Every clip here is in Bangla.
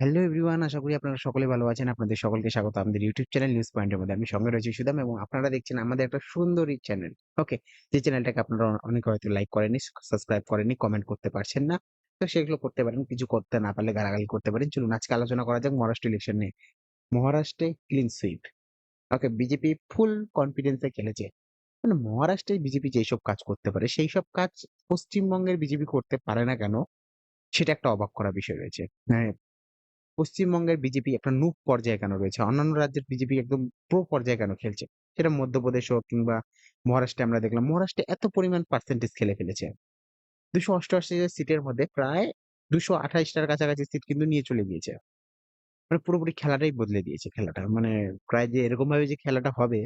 হ্যালো এভরিওয়ান আশা করি আপনারা সকলে ভালো আছেন। আপনাদের সকলকে স্বাগত আমাদের ইউটিউব চ্যানেল নিউজ পয়েন্টের মধ্যে। আমি সঙ্গে রয়েছি সুদাম এবং আপনারা দেখছেন আমাদের একটা সুন্দরী চ্যানেল। ওকে? যে চ্যানেলটাকে আপনারা অনেকে হয়তো লাইক করেননি, স সাবস্ক্রাইব করেনি কমেন্ট করতে পারছেন না। তো সেগুলো করতে পারেন। কিছু করতে না পারলে গালাগালি করতে পারেন। চলুন আজকে আলোচনা করা যাক মহারাষ্ট্র ইলেকশন নিয়ে। মহারাষ্ট্রে clean sweep. Okay? BJP full confidence খেলেছে। মানে মহারাষ্ট্রে বিজেপি যেসব কাজ করতে পারে সেই সব কাজ পশ্চিমবঙ্গের বিজেপি করতে পারে না কেন? সেটা একটা অবাক করা বিষয় রয়েছে। মানে পশ্চিমবঙ্গের বিজেপি একটা নুক পর্যায়ে কেন রয়েছে? অন্যান্য রাজ্যের বিজেপি একদম প্রো পর্যায়ে কেন খেলছে? সেটা মধ্যপ্রদেশ হোক কিংবা মহারাষ্ট্রে আমরা দেখলাম। মহারাষ্ট্রে এত পরিমাণ পার্সেন্টেজ খেলে ফেলেছে। দুশো অষ্টআশি সিটের মধ্যে প্রায় ২২৮ টার কাছাকাছি সিট কিন্তু নিয়ে চলে গিয়েছে। মানে পুরোপুরি খেলাটাই বদলে দিয়েছে খেলাটা। মানে প্রায় যে এরকম ভাবে যে খেলাটা হবে,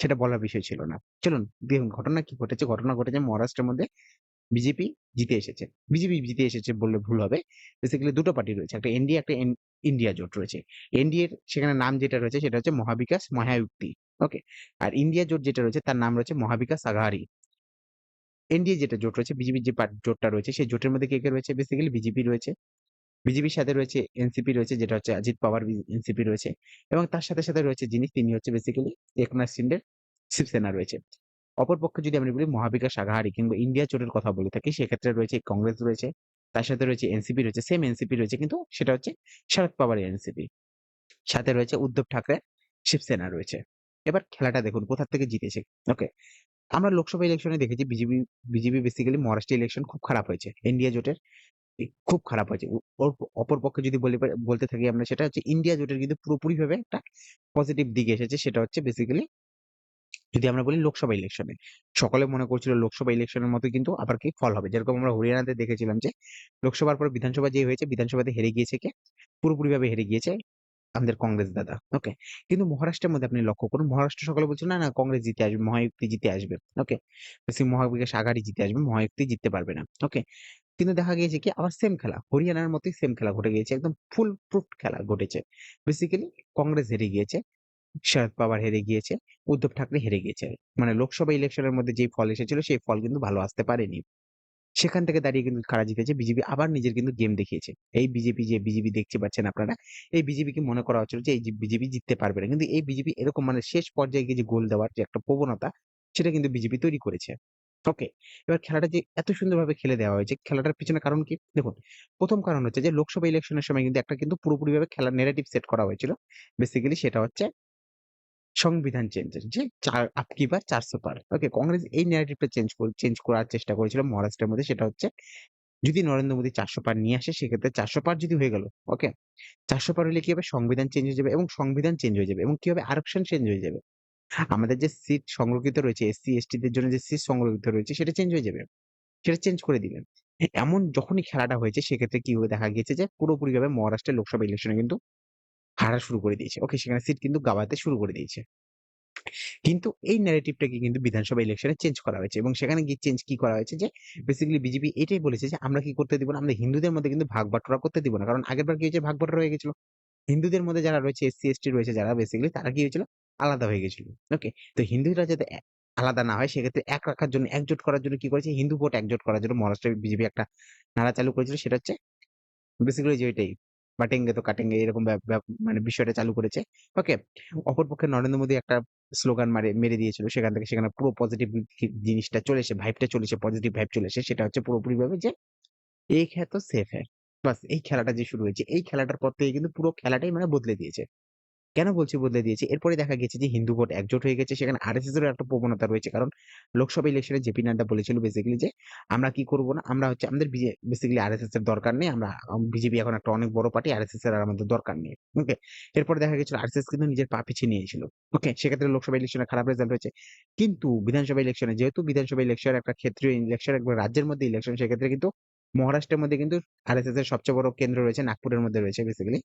সেটা বলার বিষয় ছিল না। চলুন দেখুন ঘটনা কি ঘটেছে? ঘটনা ঘটেছে মহারাষ্ট্রের মধ্যে বিজেপি জিতে এসেছে। বিজেপি জিতে এসেছে বললে ভুল হবে। বেসিক্যালি দুটো পার্টি রয়েছে। একটা এনডিএ একটা ইন্ডিয়া জোট রয়েছে। এনডিএ সেখানে নাম যেটা রয়েছে সেটা হচ্ছে মহাবিকাশ মহায়ুক্তি। ওকে? আর ইন্ডিয়া জোট যেটা রয়েছে তার নাম রয়েছে মহাবিকাশ আঘাড়ি। এনডিএ যেটা জোট রয়েছে বিজেপির যে জোটটা রয়েছে সেই জোটের মধ্যে কে, কে রয়েছে? বেসিক্যালি বিজেপি রয়েছে। বিজেপির সাথে রয়েছে এনসিপি রয়েছে যেটা হচ্ছে অজিত পাওয়ার এনসিপি রয়েছে এবং তার সাথে, সাথে রয়েছে যিনি তিনি হচ্ছে বেসিক্যালি একনাথ সিন্ডের শিবসেনা রয়েছে। অপরপক্ষে যদি আমরা বলি মহাবিকাশ আঘাড়ি কিংবা ইন্ডিয়া জোটের কথা বলে থাকি সেক্ষেত্রে রয়েছে কংগ্রেস রয়েছে, তার সাথে রয়েছে এনসিপি রয়েছে, সেম এনসিপি রয়েছে কিন্তু সেটা হচ্ছে শরদ পাওয়ারের এনসিপি। সাথে রয়েছে উদ্ধব ঠাকরের শিবসেনা রয়েছে। এবার খেলাটা দেখুন কোথা থেকে জিতেছে। ওকে? আমরা লোকসভা ইলেকশনে দেখেছি BJP BJP basically Maharashtra election খুব খারাপ হয়েছে। ইন্ডিয়া জোটের খুব খারাপ হয়েছে। ও ওর অপরপক্ষে যদি বলি বলতে থাকি আমরা সেটা হচ্ছে ইন্ডিয়া জোটের কিন্তু পুরোপুরিভাবে একটা পজিটিভ দিকে এসেছে সেটা হচ্ছে বেসিক্যালি যদি আমরা বলি লোকসভা ইলেকশনে। সকলে মনে করছিল লোকসভা ইলেকশনের মতো কিন্তু আবার কি ফল হবে। যেরকম আমরা হরিয়ানাতে দেখেছিলাম যে লোকসভার পর বিধানসভা যে হয়েছে বিধানসভাতে হেরে গিয়েছে কে? পুরোপুরিভাবে হেরে গিয়েছে আমাদের কংগ্রেস দাদা। ওকে? কিন্তু মহারাষ্ট্রের মধ্যে আপনি লক্ষ্য করুন মহারাষ্ট্র সকলে বলছে না, না কংগ্রেস জিতে আসবে, মহায়ুক্তি জিতে আসবে। ওকে? মহাবিকাশ আঘাড়ি জিতে আসবে, মহায়ুক্তি জিততে পারবে না। ওকে? কিন্তু দেখা গিয়েছে কি আবার সেম খেলা। হরিয়ানার মতোই সেম খেলা ঘটে গিয়েছে। একদম ফুল প্রুফ খেলা ঘটেছে। বেসিক্যালি কংগ্রেস হেরে গিয়েছে। শরদ পাওয়ার হেরে গিয়েছে, উদ্ধব ঠাকরে হেরে গিয়েছে। মানে লোকসভা ইলেকশনের মধ্যে যেই ফল এসেছিল সেই ফল কিন্তু ভালো আসতে পারেনি। সেখান থেকে দাঁড়িয়ে কিন্তু কারা জিতেছে? বিজেপি আবার নিজের কিন্তু গেম দেখিয়েছে। এই বিজেপি যে বিজেপি দেখতে পাচ্ছেন আপনারা, এই বিজেপিকে মনে করা হচ্ছিল যে এই যে বিজেপি জিততে পারবে না। কিন্তু এই বিজেপি এরকম মানে শেষ পর্যায়ে গিয়ে যে গোল দেওয়ার যে একটা প্রবণতা সেটা কিন্তু বিজেপি তৈরি করেছে। ওকে? এবার খেলাটা যে এত সুন্দরভাবে খেলে দেওয়া হয়েছে, খেলাটার পিছনে কারণ কি? দেখুন, প্রথম কারণ হচ্ছে যে লোকসভা ইলেকশনের সময় কিন্তু একটা কিন্তু পুরোপুরিভাবে খেলার ন্যারেটিভ সেট করা হয়েছিল। বেসিক্যালি সেটা হচ্ছে সংবিধান চেঞ্জের যে চার আপকি বার ৪০০ পার। ওকে? কংগ্রেস এই ন্যারেটিভটা চেঞ্জ চেঞ্জ করার চেষ্টা করেছিল মহারাষ্ট্রের মধ্যে সেটা হচ্ছে যদি নরেন্দ্র মোদী ৪০০ পার নিয়ে আসে সেক্ষেত্রে ৪০০ পার যদি হয়ে গেল, ওকে? ৪০০ পার হলে কি হবে? সংবিধান চেঞ্জ হয়ে যাবে এবং সংবিধান চেঞ্জ হয়ে যাবে এবং কি হবে? আরক্ষণ চেঞ্জ হয়ে যাবে। আমাদের যে সিট সংরক্ষিত রয়েছে এসসি, দের জন্য যে সিট সংরক্ষিত রয়েছে সেটা চেঞ্জ হয়ে যাবে। সেটা চেঞ্জ করে দিবেন। এমন যখনই খেলাটা হয়েছে সেক্ষেত্রে কি হয়ে দেখা গিয়েছে যে পুরোপুরিভাবে মহারাষ্ট্রের লোকসভা ইলেকশনে কিন্তু হারা শুরু করে দিয়েছে। ওকে? সেখানে সিট কিন্তু গাওয়াতে শুরু করে দিয়েছে। কিন্তু এই ন্যারেটিভটাকে কিন্তু বিধানসভা ইলেকশনে চেঞ্জ করা হয়েছে এবং সেখানে গিয়ে চেঞ্জ কি করা হয়েছে যে বেসিক্যালি বিজেপি এটাই বলেছে যে আমরা কি করতে দিব না? আমরা হিন্দুদের মধ্যে কিন্তু ভাগ বাটোয়ারা করতে দিব না। কারণ আগেরবার কি হয়েছে ভাগ বাটোয়ারা হয়ে গেছিল। হিন্দুদের মধ্যে যারা রয়েছে এসসি, এসটি রয়েছে যারা বেসিক্যালি তারা কি হয়েছিল? আলাদা হয়ে গেছিল। ওকে? তো হিন্দুরা যাতে আলাদা না হয় সেক্ষেত্রে এক রাখার জন্য একজোট করার জন্য কি করেছে? হিন্দু ভোট একজোট করার জন্য মহারাষ্ট্রের বিজেপি একটা নাড়া চালু করেছিল সেটা হচ্ছে বেসিক্যালি যে ওইটাই বাটেঙ্গে তো কাটেঙ্গে এরকম মানে বিষয়টা চালু করেছে। ওকে? অপরপক্ষে নরেন্দ্র মোদী একটা স্লোগান মারে, মেরে দিয়েছিল। সেখান থেকে সেখানে পুরো পজিটিভ জিনিসটা চলে এসে ভাইবটা চলে এসে পজিটিভ ভাইব চলে এসে, সেটা হচ্ছে পুরোপুরি ভাবে যে, এই খেলা তো সেফ হ্যাঁ বাস, এই খেলাটা যে শুরু হয়েছে, এই খেলাটার পর থেকে কিন্তু পুরো খেলাটাই মানে বদলে দিয়েছে। কেন বলছি বদলে দিয়েছে? এরপরে দেখা গেছে যে হিন্দু ভোট একজোট হয়ে গেছে। সেখানে আরএসএস এরও একটা প্রবণতা রয়েছে। কারণ লোকসভা ইলেকশনে জেপি নাড্ডা বলেছিল বেসিক্যালি যে আমরা কি করব না? আমরা হচ্ছে আমাদের বেসিক্যালি আরএসএস এর দরকার নেই। আমরা বিজেপি এখন একটা অনেক বড় পার্টি। আরএসএস এর আর আমাদের দরকার নেই। ওকে? এরপরে দেখা গেছিল আরএসএস কিন্তু নিজের পা পিছিয়ে নিয়েছিল। ওকে? সেক্ষেত্রে লোকসভা ইলেকশনে খারাপ রেজাল্ট হয়েছে। কিন্তু বিধানসভা ইলেকশনে যেহেতু বিধানসভা ইলেকশন একটা ক্ষেত্রীয় ইলেকশন একবার রাজ্যের মধ্যে ইলেকশন সেক্ষেত্রে কিন্তু মহারাষ্ট্রের মধ্যে কিন্তু আরএসএস এর সবচেয়ে বড় কেন্দ্র রয়েছে, নাগপুরের মধ্যে রয়েছে বেসিক্যালি।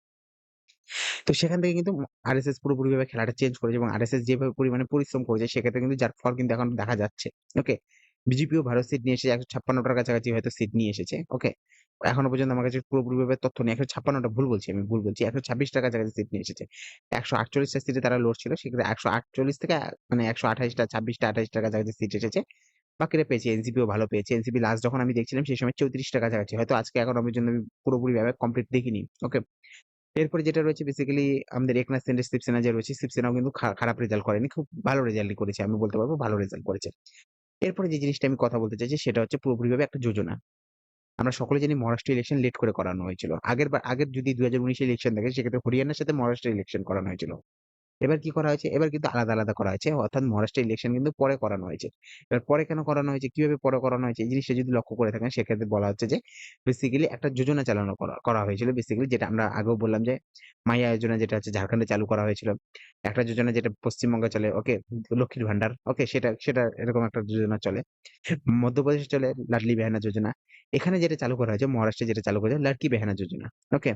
তো সেখান থেকে কিন্তু ম আরএসএস পুরোপুরিভাবে খেলাটা চেঞ্জ করেছে এবং আরএসএস যেভাবে পরিমাণে পরিশ্রম করেছে সেক্ষেত্রে কিন্তু যার ফল কিন্তু এখন দেখা যাচ্ছে। ওকে? বিজেপিও ভালো সিট নিয়ে এসেছে ১৫৬ টার কাছাকাছি হয়তো সিট নিয়ে এসেছে। ওকে? এখনও পর্যন্ত আমার কাছে পুরোপুরিভাবে তথ্য নেই। ১৫৬ টা ভুল বলছি আমি, ভুল বলছি। ১২৬ টার কাছাকাছি সিট নিয়ে এসেছে। ১৪৮ টা সিটে তারা লড়ছিল। সেক্ষেত্রে ১৪৮ থেকে মানে ১২৮ টা ২৬ টা ২৮ টার কাছাকাছি সিট এসেছে। বাকিরা পেয়েছে। এনসিপিও ভালো পেয়েছে। এনসিপি লাস্ট যখন আমি দেখছিলাম, সেই সময় ৩৪ টা কাছাকাছি। হয়তো আজকে এখনও আমি পুরোপুরিভাবে কমপ্লিট দেখিনি। ওকে? এরপরে যেটা রয়েছে বেসিক্যালি আমাদের একনাথ শিন্ডে, শিবসেনা যে রয়েছে, শিবসেনাও কিন্তু খারাপ রেজাল্ট করেনি। খুব ভালো রেজাল্টই করেছে। আমি বলতে পারব ভালো রেজাল্ট করেছে। এরপরে যে জিনিসটা আমি কথা বলতে চাইছি সেটা হচ্ছে পুরোপুরিভাবে একটা যোজনা। আমরা সকলে জানি মহারাষ্ট্র ইলেকশন লেট করে করানো হয়েছিল। আগের আগের যদি দু হাজার উনিশে ইলেকশন থাকে সেক্ষেত্রে হরিয়ানার সাথে মহারাষ্ট্র ইলেকশন করানো হয়েছিল। এবার কি করা হয়েছে? এবার কিন্তু আলাদা, আলাদা করা হয়েছে। অর্থাৎ মহারাষ্ট্রের ইলেকশন কিন্তু পরে করানো হয়েছে। এবার পরে কেন করানো হয়েছে? কীভাবে পরে করানো হয়েছে? এই জিনিসটা যদি লক্ষ্য করে থাকেন সেক্ষেত্রে বলা হচ্ছে যে বেসিক্যালি একটা যোজনা চালানো করা করা হয়েছিল। বেসিক্যালি যেটা আমরা আগেও বললাম যে মাইয়া যোজনা যেটা হচ্ছে ঝাড়খণ্ডে চালু করা হয়েছিল। একটা যোজনা যেটা পশ্চিমবঙ্গে চলে ওকে লক্ষ্মীর ভান্ডার ওকে সেটা সেটা এরকম একটা যোজনা চলে। মধ্যপ্রদেশে চলে লাডলি বেহানা যোজনা। এখানে যেটা চালু করা হয়েছে মহারাষ্ট্রে যেটা চালু করেছে লাড়কি বেহানা যোজনা। ওকে?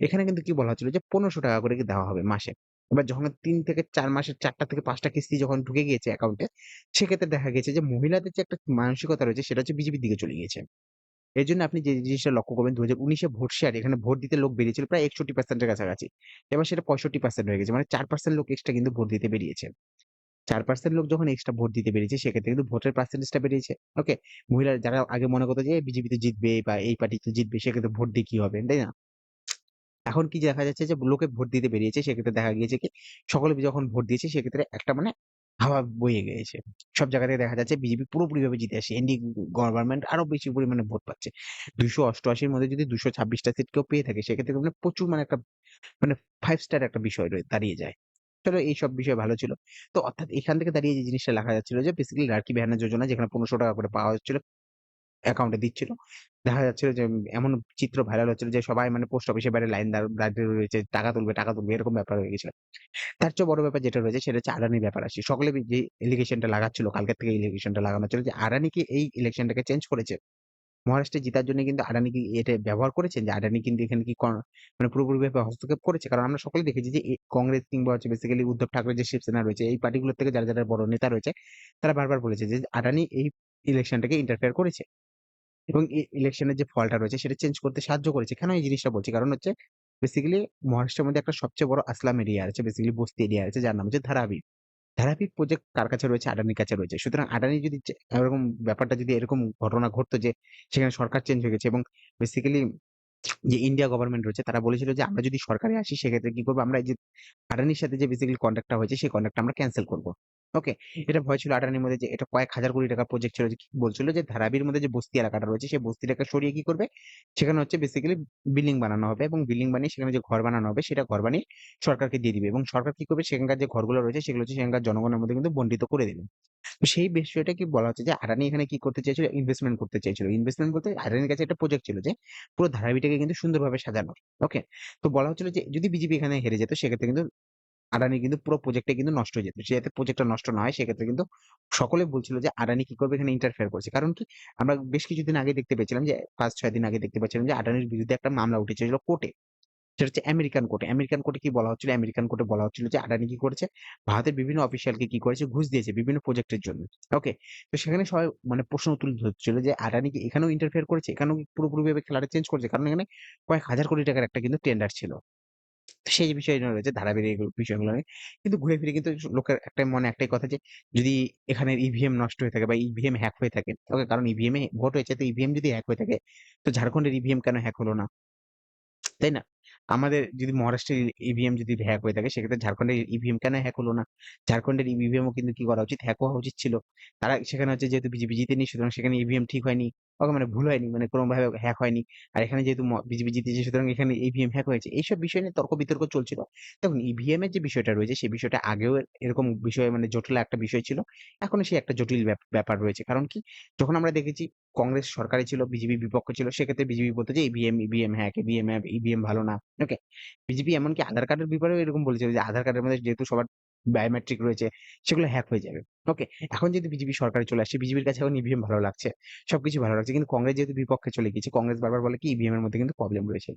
এখানে কিন্তু কি বলা হচ্ছিল যে ৳১৫০০ করে কি দেওয়া হবে মাসে। এবার যখন তিন থেকে চার মাসের চারটা থেকে পাঁচটা কিস্তি যখন ঢুকে গিয়েছে অ্যাকাউন্টে, সেক্ষেত্রে দেখা গেছে যে মহিলাদের যে একটা মানসিকতা রয়েছে সেটা হচ্ছে বিজেপির দিকে চলে গিয়েছে। জন্য আপনি যে জিনিসটা লক্ষ্য করবেন ২০১৯ এ ভোট শেয়ার এখানে ভোট দিতে লোক বেরিয়েছিল প্রায় ৬১% এর কাছাকাছি। এবার সেটা ৬৫% হয়ে গেছে। মানে চার পার্সেন্ট লোক এক্সট্রা কিন্তু ভোট দিতে বেরিয়েছে। চার পার্সেন্ট লোক যখন এক্সট্রা ভোট দিতে বেরিয়েছে সেক্ষেত্রে কিন্তু ভোটের পার্সেন্টেজটা বেরিয়েছে। ওকে? মহিলারা যারা আগে মনে করতো যে বিজেপি তো জিতবে বা এই পার্টি তো জিতবে সেক্ষেত্রে ভোট দিয়ে কি হবে, তাই না? এখন কি দেখা যাচ্ছে যে লোকে ভোট দিতে বেরিয়েছে, সেক্ষেত্রে দেখা গিয়েছে কি, সকলে যখন ভোট দিয়েছে, সেক্ষেত্রে একটা মানে হাওয়া বয়ে গিয়েছে। সব জায়গা থেকে দেখা যাচ্ছে বিজেপি পুরোপুরিভাবে জিতে আসছে। এনডি গভর্নমেন্ট আরও বেশি পরিমাণে ভোট পাচ্ছে। ২৮৮ অষ্টআশির মধ্যে যদি দুশো ছাব্বিশটা সিট কেউ পেয়ে থাকে, সেক্ষেত্রে মানে প্রচুর মানে একটা মানে ফাইভ স্টার একটা বিষয় রয়ে, দাঁড়িয়ে যায়। চলো এইসব বিষয় ভালো ছিল। তো অর্থাৎ এখান থেকে দাঁড়িয়ে যে জিনিসটা লেখা যাচ্ছিল যে বেসিক্যালি লাড়কি বেহানা যোজনা যেখানে ৳১৫০০ করে পাওয়া হচ্ছিল অ্যাকাউন্টে দিচ্ছিল। দেখা যাচ্ছিল যে এমন চিত্র ভাইরাল হচ্ছিল যে সবাই মানে পোস্ট অফিসের বাইরে লাইন দাঁড়িয়ে রয়েছে। টাকা তুলবে, টাকা তুলবে এরকম ব্যাপার হয়ে গেছিল। তার চেয়ে বড় ব্যাপার যেটা রয়েছে সেটা হচ্ছে আদানির ব্যাপার আসি। সকলে যে এলিগেশনটা লাগাচ্ছিল কালকের থেকে এলিগেশনটা লাগানো হচ্ছিল যে আদানি কি এই ইলেকশনটাকে চেঞ্জ করেছে? মহারাষ্ট্রে জিতার জন্য কিন্তু আদানি কি এটা ব্যবহার করেছেন? যে আদানি কিন্তু এখানে কি মানে পুরোপুরিভাবে হস্তক্ষেপ করেছে? কারণ আমরা সকলেই দেখেছি যে কংগ্রেস কিংবা হচ্ছে বেসিক্যালি উদ্ধব ঠাকরে যে শিবসেনা রয়েছে এই পার্টিগুলোর থেকে যারা, যারা বড় নেতা রয়েছে তারা বারবার বলেছে যে আদানি এই ইলেকশনটাকে ইন্টারফেয়ার করেছে। এবং ইলেকশনের যে ফলটা রয়েছে সেটা চেঞ্জ করতে সাহায্য করেছে। কেন এই জিনিসটা বলছি? কারণ হচ্ছে বেসিক্যালি মহারাষ্ট্রের মধ্যে একটা সবচেয়ে বড় আসলাম এরিয়া আছে। বেসিক্যালি বস্তি এরিয়া আছে যার নাম হচ্ছে ধারাবি। ধারাবি প্রজেক্ট কার কাছে রয়েছে? আডানির কাছে রয়েছে। সুতরাং আডানি যদি এরকম ব্যাপারটা যদি এরকম ঘটনা ঘটতো যে সেখানে সরকার চেঞ্জ হয়ে গেছে এবং বেসিক্যালি যে ইন্ডিয়া গভর্নমেন্ট রয়েছে, তারা বলেছিল যে আমরা যদি সরকারে আসি, সেক্ষেত্রে কি করব আমরা এই যে আডানির সাথে যে বেসিক্যালি কন্ট্রাক্টটা হয়েছে, সেই কন্ট্রাক্টটা আমরা ক্যান্সেল করব। ওকে? এটা ভয় ছিল আদানির মধ্যে যে এটা কয়েক হাজার কোটি টাকার প্রজেক্ট ছিল যে বলছিল যে ধারাবির মধ্যে যে বস্তি এলাকাটা রয়েছে, সেই বস্তিটাকে সরিয়ে কি করবে? সেখানে হচ্ছে বেসিক্যালি বিল্ডিং বানানো হবে এবং বিল্ডিং বানিয়ে সেখানে যে ঘর বানানো হবে, সেটা ঘর বানিয়ে সরকারকে দিয়ে দিবে এবং সরকার কি করবে? সেখানকার যে ঘরগুলো রয়েছে, সেগুলো হচ্ছে সেখানকার জনগণের মধ্যে কিন্তু বন্টিত করে দিবে। সেই বিষয়টা কি বলা হচ্ছে যে আদানি এখানে কি করতে চাইছিল? ইনভেস্টমেন্ট করতে চাইছিল। ইনভেস্টমেন্ট বলতে আদানির কাছে একটা প্রজেক্ট ছিল যে পুরো ধারাবিটাকে কিন্তু সুন্দরভাবে সাজানো ওকে? তো বলা হচ্ছিল যে যদি বিজেপি এখানে হেরে যেত, সেক্ষেত্রে কিন্তু আদানি কিন্তু পুরো প্রজেক্টটা কিন্তু নষ্ট হয়ে যেত। যাতে প্রজেক্টটা নষ্ট না হয়, সেক্ষেত্রে কিন্তু সকলে বলছিল যে আদানি কি করবে এখানে ইন্টারফেয়ার করছে। কারণ কি? আমরা বেশ কিছুদিন আগে দেখতে পেয়েছিলাম যে ৫-৬ দিন আগে দেখতে পাচ্ছিলাম যে আদানির বিরুদ্ধে একটা মামলা উঠেছিল কোর্টে। সেটা হচ্ছে আমেরিকান কোর্টে। আমেরিকান কোর্টে কি বলা হচ্ছিল? আমেরিকান কোর্টে বলা হচ্ছিল যে আদানি কি করেছে? ভারতের বিভিন্ন অফিসিয়ালকে কি করেছে? ঘুষ দিয়েছে বিভিন্ন প্রজেক্টের জন্য। ওকে? তো সেখানে সবাই মানে প্রশ্ন তুলে ধরছিল যে আদানি কি এখানেও ইন্টারফেয়ার করেছে? এখানেও পুরোপুরিভাবে খেলাটা চেঞ্জ করেছে? কারণ এখানে কয়েক হাজার কোটি টাকার একটা কিন্তু টেন্ডার ছিল। সেই বিষয় রয়েছে ধারাবাহিক বিষয়গুলো নিয়ে। কিন্তু ঘুরে ফিরে কিন্তু লোকের একটা মনে একটাই কথা যে, যদি এখানে ইভিএম নষ্ট হয়ে থাকে বা ইভিএম হ্যাক হয়ে থাকে। ওকে? কারণ ইভিএম এ ভোট হয়েছে, তো ইভিএম যদি হ্যাক হয়ে থাকে, তো ঝাড়খণ্ডের ইভিএম কেন হ্যাক হলো না? তাই না? আমাদের যদি মহারাষ্ট্রের ইভিএম যদি হ্যাক হয়ে থাকে, সেক্ষেত্রে ঝাড়খণ্ডের ইভিএম কেন হ্যাক হলো না? ঝাড়খণ্ডের ইভিএমও কিন্তু কি করা উচিত? হ্যাক হওয়া উচিত ছিল। তারা সেখানে হচ্ছে যেহেতু বিজেপি জিতেনি সুতরাং সেখানে ইভিএম ঠিক হয়নি। ওকে মানে ভুল হয়নি। মানে কোনভাবে হ্যাক হয়নি। আর এখানে যেহেতু বিজেপি জিতেছে সুতরাং এখানে ইভিএম হ্যাক হয়েছে। এইসব বিষয় নিয়ে তর্ক-বিতর্ক চলছিল। দেখুন ইভিএম এর যে বিষয়টা রয়েছে সেই বিষয়টা আগেও এরকম বিষয় মানে জটিল একটা বিষয় ছিল। এখনও সেই একটা জটিল ব্যাপ ব্যাপার রয়েছে। কারণ কি? যখন আমরা দেখেছি কংগ্রেস সরকারে ছিল, বিজেপি বিপক্ষ ছিল সেক্ষেত্রে বিজেপি বলত যে EVM, EVM hack, EVM EVM ভালো না। ওকে? বিজেপি এমনকি আধার কার্ডের ব্যাপারেও এরকম বলেছিল যে আধার কার্ডের মধ্যে যেহেতু সবার বায়োমেট্রিক রয়েছে সেগুলো হ্যাক হয়ে যাবে। ওকে? এখন যেহেতু বিজেপি সরকারে চলে আসছে বিজেপির কাছে এখন ইভিএম ভালো লাগছে। সবকিছু ভালো লাগছে। কিন্তু কংগ্রেস যেহেতু বিপক্ষে চলে গিয়েছে কংগ্রেস বারবার বলে কি ইভিএম এর মধ্যে কিন্তু প্রবলেম রয়েছে।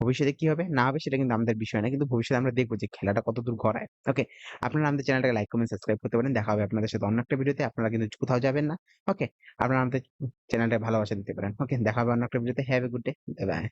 ভবিষ্যতে কি হবে না হবে সেটা কিন্তু আমাদের বিষয় না। কিন্তু ভবিষ্যতে আমরা দেখব যে খেলাটা কতদূর গড়ায়। ওকে? আপনারা আমাদের চ্যানেলটাকে লাইক, কমেন্ট, সাবস্ক্রাইব করতে পারেন। দেখা হবে আপনাদের সাথে অন্য একটা ভিডিওতে। আপনারা কিন্তু কোথাও যাবেন না। ওকে? আপনারা আমাদের চ্যানেলটাকে ভালোবাসা দিতে পারেন। ওকে? দেখা হবে অন্য একটা ভিডিওতে। Have a good day. Bye.